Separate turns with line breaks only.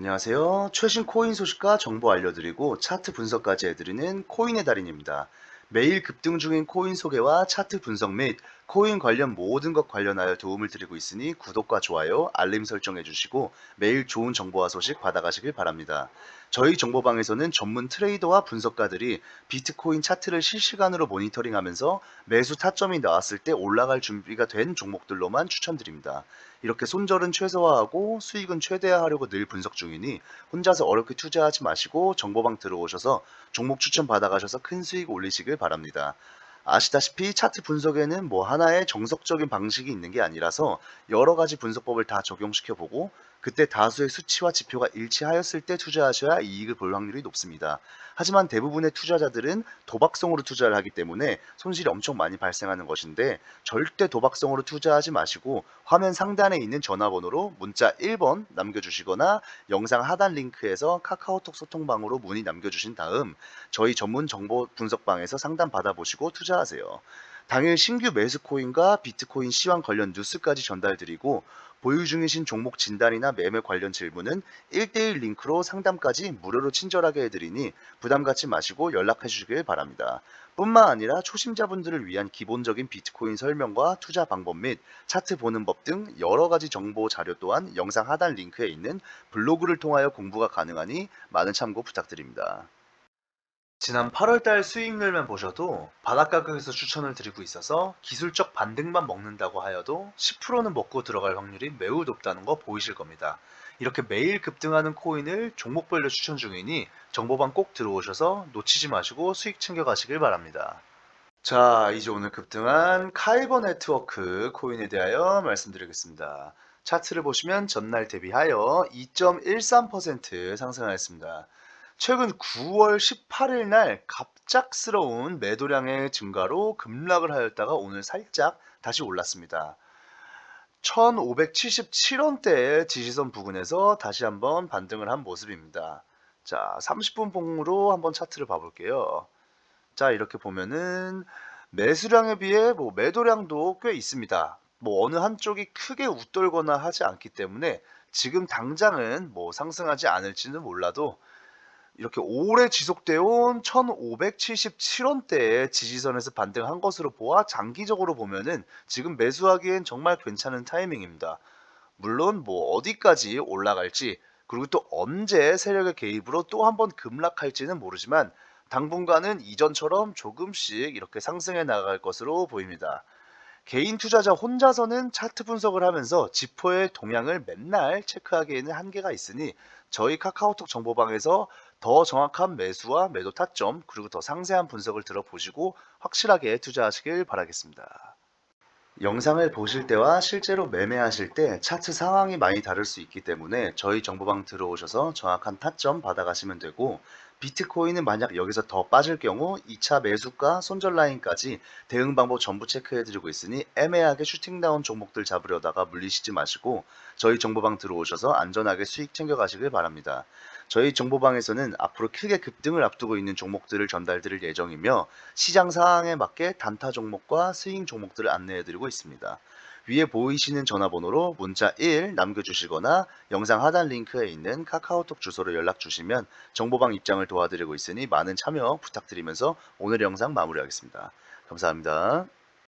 안녕하세요. 최신 코인 소식과 정보 알려드리고 차트 분석까지 해드리는 코인의 달인입니다. 매일 급등 중인 코인 소개와 차트 분석 및 코인 관련 모든 것 관련하여 도움을 드리고 있으니 구독과 좋아요, 알림 설정해 주시고 매일 좋은 정보와 소식 받아가시길 바랍니다. 저희 정보방에서는 전문 트레이더와 분석가들이 비트코인 차트를 실시간으로 모니터링하면서 매수 타점이 나왔을 때 올라갈 준비가 된 종목들로만 추천드립니다. 이렇게 손절은 최소화하고 수익은 최대화하려고 늘 분석 중이니 혼자서 어렵게 투자하지 마시고 정보방 들어오셔서 종목 추천 받아가셔서 큰 수익 올리시길 바랍니다. 아시다시피 차트 분석에는 뭐 하나의 정석적인 방식이 있는 게 아니라서 여러 가지 분석법을 다 적용시켜 보고 그때 다수의 수치와 지표가 일치하였을 때 투자하셔야 이익을 볼 확률이 높습니다. 하지만 대부분의 투자자들은 도박성으로 투자를 하기 때문에 손실이 엄청 많이 발생하는 것인데 절대 도박성으로 투자하지 마시고 화면 상단에 있는 전화번호로 문자 1번 남겨주시거나 영상 하단 링크에서 카카오톡 소통방으로 문의 남겨주신 다음 저희 전문 정보 분석방에서 상담 받아보시고 투자하세요. 당일 신규 매수 코인과 비트코인 시황 관련 뉴스까지 전달드리고 보유 중이신 종목 진단이나 매매 관련 질문은 1대1 링크로 상담까지 무료로 친절하게 해드리니 부담 갖지 마시고 연락해 주시길 바랍니다. 뿐만 아니라 초심자분들을 위한 기본적인 비트코인 설명과 투자 방법 및 차트 보는 법 등 여러 가지 정보 자료 또한 영상 하단 링크에 있는 블로그를 통하여 공부가 가능하니 많은 참고 부탁드립니다. 지난 8월달 수익률만 보셔도 바닥가격에서 추천을 드리고 있어서 기술적 반등만 먹는다고 하여도 10%는 먹고 들어갈 확률이 매우 높다는 거 보이실 겁니다. 이렇게 매일 급등하는 코인을 종목별로 추천 중이니 정보방 꼭 들어오셔서 놓치지 마시고 수익 챙겨가시길 바랍니다. 자, 이제 오늘 급등한 카이버 네트워크 코인에 대하여 말씀드리겠습니다. 차트를 보시면 전날 대비하여 2.13% 상승하였습니다. 최근 9월 18일 날 갑작스러운 매도량의 증가로 급락을 하였다가 오늘 살짝 다시 올랐습니다. 1577원대의 지지선 부근에서 다시 한번 반등을 한 모습입니다. 자, 30분 봉으로 한번 차트를 봐볼게요. 자, 이렇게 보면은 매수량에 비해 뭐 매도량도 꽤 있습니다. 뭐 어느 한쪽이 크게 웃돌거나 하지 않기 때문에 지금 당장은 뭐 상승하지 않을지는 몰라도 이렇게 오래 지속되어 온 1577원대의 지지선에서 반등한 것으로 보아 장기적으로 보면은 지금 매수하기엔 정말 괜찮은 타이밍입니다. 물론 뭐 어디까지 올라갈지 그리고 또 언제 세력의 개입으로 또 한번 급락할지는 모르지만 당분간은 이전처럼 조금씩 이렇게 상승해 나갈 것으로 보입니다. 개인 투자자 혼자서는 차트 분석을 하면서 지표의 동향을 맨날 체크하기에는 한계가 있으니 저희 카카오톡 정보방에서 더 정확한 매수와 매도 타점 그리고 더 상세한 분석을 들어보시고 확실하게 투자하시길 바라겠습니다. 영상을 보실 때와 실제로 매매하실 때 차트 상황이 많이 다를 수 있기 때문에 저희 정보방 들어오셔서 정확한 타점 받아가시면 되고 비트코인은 만약 여기서 더 빠질 경우 2차 매수가 손절 라인까지 대응 방법 전부 체크해드리고 있으니 애매하게 슈팅다운 종목들 잡으려다가 물리시지 마시고 저희 정보방 들어오셔서 안전하게 수익 챙겨가시길 바랍니다. 저희 정보방에서는 앞으로 크게 급등을 앞두고 있는 종목들을 전달드릴 예정이며 시장 상황에 맞게 단타 종목과 스윙 종목들을 안내해드리고 있습니다. 위에 보이시는 전화번호로 문자 1 남겨주시거나 영상 하단 링크에 있는 카카오톡 주소로 연락 주시면 정보방 입장을 도와드리고 있으니 많은 참여 부탁드리면서 오늘 영상 마무리하겠습니다. 감사합니다.